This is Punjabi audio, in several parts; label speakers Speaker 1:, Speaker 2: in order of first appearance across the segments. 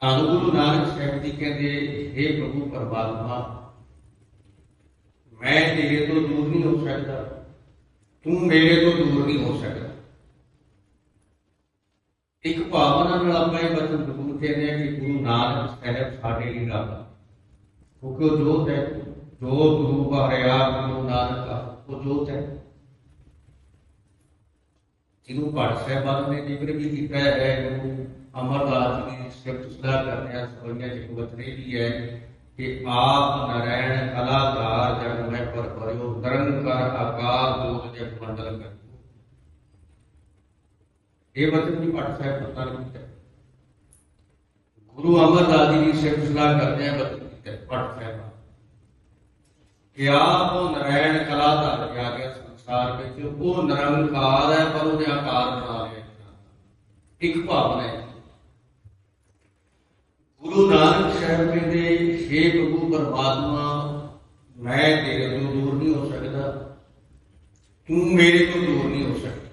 Speaker 1: ਧੰਨ ਗੁਰੂ ਨਾਨਕ ਸਾਹਿਬ ਜੀ ਕਹਿੰਦੇ हे ਪ੍ਰਭੂ ਪਰਮਾਤਮਾ, ਮੈਂ ਤੇਰੇ ਤੋਂ ਦੂਰ ਨਹੀਂ ਹੋ ਸਕਦਾ। ਤੂੰ ਮੇਰੇ ਤੋਂ ਦੂਰ ਨਹੀਂ ਹੋ ਸਕਦਾ। ਇੱਕ ਭਾਵਨਾ ਨਾਲ ਆਪਾਂ ਇਹ ਬਚਨ ਜ਼ਰੂਰ ਕਹਿੰਦੇ ਹਾਂ ਕਿ ਗੁਰੂ ਨਾਨਕ ਸਾਹਿਬ ਸਾਡੇ ਲਈ ਰੱਬ ਕਿਉਂਕਿ ਉਹ ਜੋਤ ਹੈ ਜੋ ਗੁਰੂ ਹਰਿਆ ਗੁਰੂ ਨਾਨਕ ਉਹ ਜੋਤ ਹੈ। ਜਿਹਨੂੰ ਪਾਠ ਸਾਹਿਬਾਨ ਨੇ ਜ਼ਿਕਰ ਵੀ ਕੀਤਾ ਹੈ ਗੁਰੂ ਅਮਰਦਾਸ ਜੀ ਦੀ ਸਿਫਤ ਸਲਾਹ ਕਰਦੇ ਆ ਸੋਈਆਂ ਚ ਬਚਨੇ ਵੀ ਹੈ ਕਿ ਆਪ ਨਰੈਣ ਕਲਾਕਾਰ ਜਗ ਮੈਂ ਪਰ ਪਰਿਓ ਨਿਰੰਕਾਰ ਆਕਾਰ ਜੋਤ ਜਗ ਮੰਡਲ ਕਰ ਇਹ ਬਚਨ ਵੀ ਪਾਠ ਸਾਹਿਬ ਪਤਾ ਨਹੀਂ ਕੀਤਾ ਗੁਰੂ ਅਮਰਦਾਸ ਜੀ ਦੀ ਸਿਫਤ ਸਲਾਹ ਕਰਦੇ ਆ ਬਚਨ ਕੀਤਾ ਪਾਠ ਸਾਹਿਬ ਕਿ ਆਪ ਉਹ ਨਰੈਣ ਕਲਾ ਧਾਰ ਕੇ ਆ ਗਿਆ ਸੰਸਾਰ ਵਿੱਚ ਉਹ ਨਿਰੰਕਾਰ ਹੈ, ਪਰ ਉਹਨੇ ਆਕਾਰ ਬਣਾ ਲਿਆ ਇੱਕ ਭਾਵਨਾ ਹੈ। ਗੁਰੂ ਨਾਨਕ ਸਾਹਿਬ ਕਹਿੰਦੇ हे ਪ੍ਰਭੂ ਪਰਮਾਤਮਾ, ਮੈਂ ਤੇਰੇ ਤੋਂ ਦੂਰ ਨਹੀਂ ਹੋ ਸਕਦਾ। ਤੂੰ ਮੇਰੇ ਤੋਂ ਦੂਰ ਨਹੀਂ ਹੋ ਸਕਦਾ।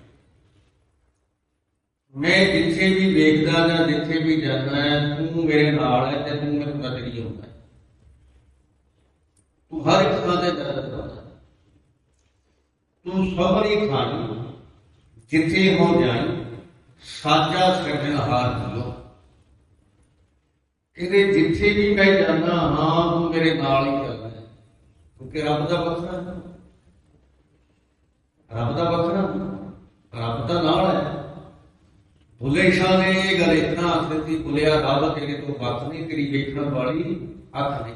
Speaker 1: ਮੈਂ ਜਿੱਥੇ ਵੀ ਵੇਖਦਾ ਜਾਂ ਜਿੱਥੇ ਵੀ ਜਾਂਦਾ ਤੂੰ ਮੇਰੇ ਨਾਲ ਹੈ ਤੇ ਤੂੰ ਮੇਰੇ ਨਜ਼ਰੀ ਹੁੰਦਾ। ਤੂੰ ਹਰ ਇੱਕ ਥਾਂ ਤੇ ਦਰਦ ਤੂੰ ਸਭਰੀ ਖਾਣੀ ਜਿੱਥੇ ਹੋ ਜਾਈ, ਸਾਚਾ ਸਿਰਜਣਹਾਰ ਜੀਓ ਇਹਦੇ ਜਿੱਥੇ ਵੀ ਮੈਂ ਜਾਂਦਾ ਹਾਂ, ਤੂੰ ਮੇਰੇ ਨਾਲ ਹੀ ਚੱਲਦਾ ਕਿਉਂਕਿ ਰੱਬ ਦਾ ਵੱਖਰਾ ਰੱਬ ਦਾ ਵੱਖਰਾ ਰੱਬ ਦਾ ਨਾਲ ਹੈ। ਬੁੱਲੇ ਸ਼ਾਹ ਨੇ ਇਹ ਗੱਲ ਇਤਨਾ ਆਖੀ ਸੀ ਰੱਬ ਤੇਰੇ ਤੋਂ ਵੱਖ ਨਹੀਂ, ਤੇਰੀ ਵੇਖਣ ਵਾਲੀ ਅੱਖ ਨਹੀਂ।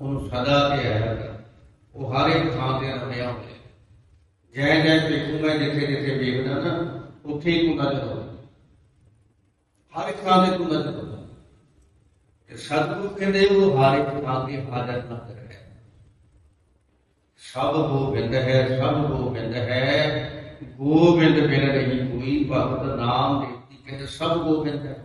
Speaker 1: ਉਹਨੂੰ ਸਦਾ ਧਿਆਇਆ ਕਰ ਉਹ ਹਰ ਇੱਕ ਥਾਂ ਤੇ ਰਮਿਆ ਹੋਇਆ ਜੈ ਜੈ ਵੇਖੂੰ ਜਿੱਥੇ ਜਿੱਥੇ ਵੇਖਦਾ ਨਾ, ਉੱਥੇ ਹੀ ਤੂੰ ਨਜ਼ਰ ਆਉਂਦਾ ਹਰ ਇੱਕ ਥਾਂ ਤੇ ਤੂੰ ਨਜ਼ਰ ਆਉਂਦਾ ਤੇ ਸਤਿਗੁਰੂ ਕਹਿੰਦੇ ਉਹ ਹਰ ਇੱਕ ਥਾਂ ਤੇ ਹਾਜ਼ਰ ਨਾਜ਼ਰ ਹੈ ਸਭ ਗੋਬਿੰਦ ਹੈ, ਸਭ ਗੋਬਿੰਦ ਹੈ। ਗੋਬਿੰਦ ਬਿਨ ਰਹੀ ਕੋਈ ਭਗਤ ਨਾਮ ਦੇ ਕਹਿੰਦੇ ਸਭ ਗੋਬਿੰਦ ਹੈ।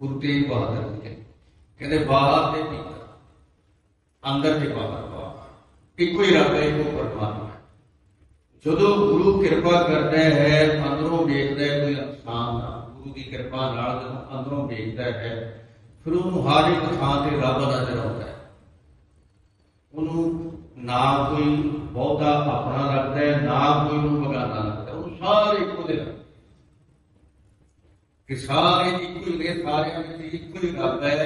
Speaker 1: ਗੁਰੂ ਤੇਗ ਬਹਾਦਰ ਜੀ ਕਹਿੰਦੇ। ਬਾਹਰ ਤੇ ਭੀਤਰ ਅੰਦਰ ਤੇ ਬਾਹਰ ਬਾਹਰ ਇੱਕੋ ਹੀ ਰੱਬ ਹੈ, ਇੱਕੋ ਪਰਮਾਤਮਾ ਜਦੋਂ ਗੁਰੂ ਕਿਰਪਾ ਕਰਦਾ ਹੈ, ਅੰਦਰੋਂ ਵੇਖਦਾ ਹੈ, ਕੋਈ ਇਨਸਾਨ ਨਾ, ਗੁਰੂ ਦੀ ਕਿਰਪਾ ਨਾਲ ਜਦੋਂ ਅੰਦਰੋਂ ਵੇਖਦਾ ਹੈ, ਫਿਰ ਉਹਨੂੰ ਹਰ ਇੱਕ ਥਾਂ ਤੇ ਰੱਬ ਨਜ਼ਰ ਆਉਂਦਾ ਹੈ ਉਹਨੂੰ ਨਾ ਕੋਈ ਬਹੁਤਾ ਆਪਣਾ ਲੱਗਦਾ ਹੈ, ਨਾ ਕੋਈ ਨੂੰ ਬਗਾਨਾ ਲੱਗਦਾ ਉਹਨੂੰ ਸਾਰੇ ਇੱਕੋ ਦੇ ਲੱਗਦੇ ਕਿ ਸਾਰੇ ਇੱਕੋ ਹੀ ਨੇ, ਸਾਰਿਆਂ ਵਿੱਚ ਇੱਕੋ ਹੀ ਰੱਬ ਹੈ,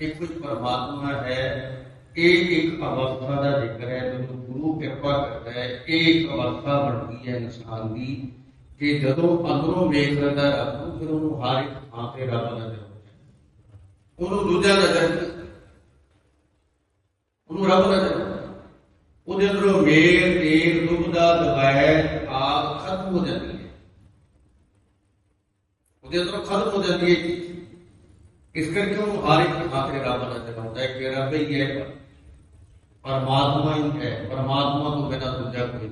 Speaker 1: ਇੱਕੋ ਹੀ ਪਰਮਾਤਮਾ ਹੈ। ਇਹ ਇੱਕ ਅਵਸਥਾ ਦਾ ਜ਼ਿਕਰ ਹੈ, ਜਦੋਂ ਗੁਰੂ ਕਿਰਪਾ ਕਰਦਾ ਹੈ, ਇਹ ਇੱਕ ਅਵਸਥਾ ਬਣਦੀ ਹੈ ਇਨਸਾਨ ਦੀ ਕਿ ਜਦੋਂ ਅੰਦਰੋਂ ਵੇਖ ਲੈਂਦਾ ਰੱਬ ਨੂੰ, ਫਿਰ ਉਹਨੂੰ ਹਰ ਇੱਕ ਥਾਂ ਤੇ ਰੱਬ ਨਜ਼ਰ ਆਉਂਦਾ ਉਹਨੂੰ ਦੂਜਾ ਨਜ਼ਰ ਉਹਨੂੰ ਰੱਬ ਨਜ਼ਰ ਆਉਂਦਾ ਉਹਦੇ ਅੰਦਰੋਂ ਮੇਰ ਤੇਰ ਦੁਬਦਾ ਦਬਾਇ ਆਪ ਖਤਮ ਹੋ ਜਾਂਦੀ ختم ہو جاتی ہے اس کر کے وہ ہر ایک آخر رام ہے کہ رب ہی ہے، پرماتما ہی ہے، پرماتما کو بنا دوجا کوئی